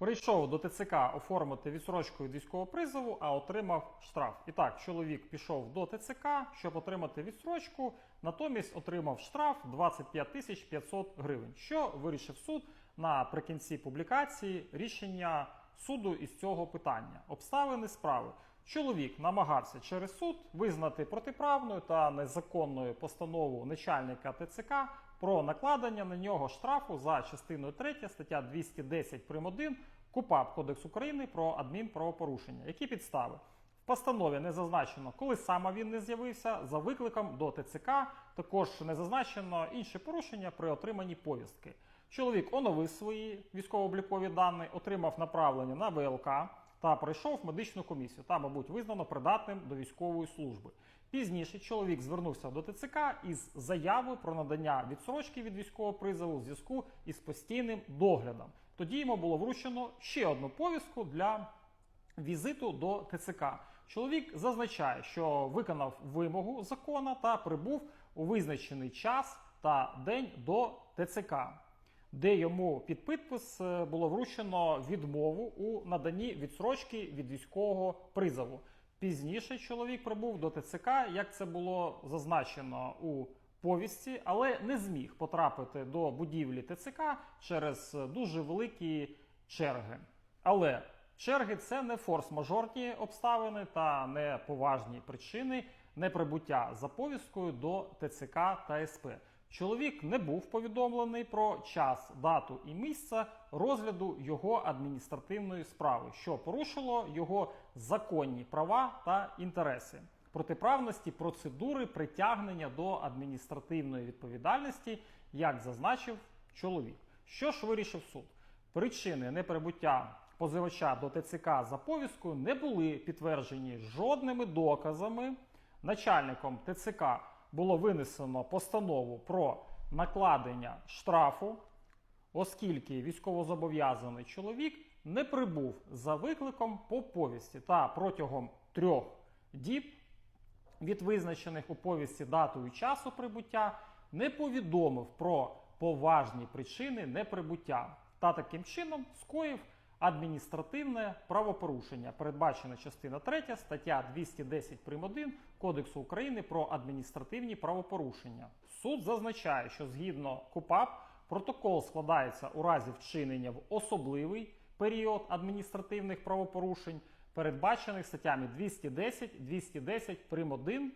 Прийшов до ТЦК оформити відсрочку від військового призову, а отримав штраф. І так, чоловік пішов до ТЦК, щоб отримати відсрочку, натомість отримав штраф 25 тисяч 500 гривень. Що вирішив суд наприкінці публікації рішення суду із цього питання. Обставини справи. Чоловік намагався через суд визнати протиправною та незаконною постанову начальника ТЦК про накладення на нього штрафу за частиною 3 стаття 210 прим. 1 КУПАП Кодекс України про адмінправопорушення. Які підстави? В постанові не зазначено, коли саме він не з'явився за викликом до ТЦК. Також не зазначено інші порушення при отриманні повістки. Чоловік оновив свої військово-облікові дані, отримав направлення на ВЛК та пройшов медичну комісію та, мабуть, визнано придатним до військової служби. Пізніше чоловік звернувся до ТЦК із заявою про надання відсрочки від військового призову в зв'язку із постійним доглядом. Тоді йому було вручено ще одну повістку для візиту до ТЦК. Чоловік зазначає, що виконав вимогу закона та прибув у визначений час та день до ТЦК, де йому під підпис е, було вручено відмову у наданні відсрочки від військового призову. Пізніше чоловік прибув до ТЦК, як це було зазначено у повісті, але не зміг потрапити до будівлі ТЦК через е, дуже великі черги. Але черги це не форс-мажорні обставини та не поважні причини неприбуття за повісткою до ТЦК та СП. Чоловік не був повідомлений про час, дату і місце розгляду його адміністративної справи, що порушило його законні права та інтереси. Протиправності процедури притягнення до адміністративної відповідальності, як зазначив чоловік. Що ж вирішив суд? Причини неприбуття позивача до ТЦК за повісткою не були підтверджені жодними доказами. Начальником ТЦК було винесено постанову про накладення штрафу, оскільки військовозобов'язаний чоловік не прибув за викликом по повісті та протягом трьох діб від визначених у повісті дату і часу прибуття не повідомив про поважні причини неприбуття та таким чином скоїв адміністративне правопорушення, передбачена частина 3 стаття 210 прим. 1 Кодексу України про адміністративні правопорушення. Суд зазначає, що згідно КУПАП протокол складається у разі вчинення в особливий період адміністративних правопорушень, передбачених статтями 210, 210 прим. 1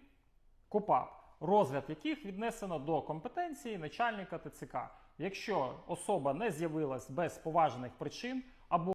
КУПАП, розгляд яких віднесено до компетенції начальника ТЦК. Якщо особа не з'явилась без поважних причин,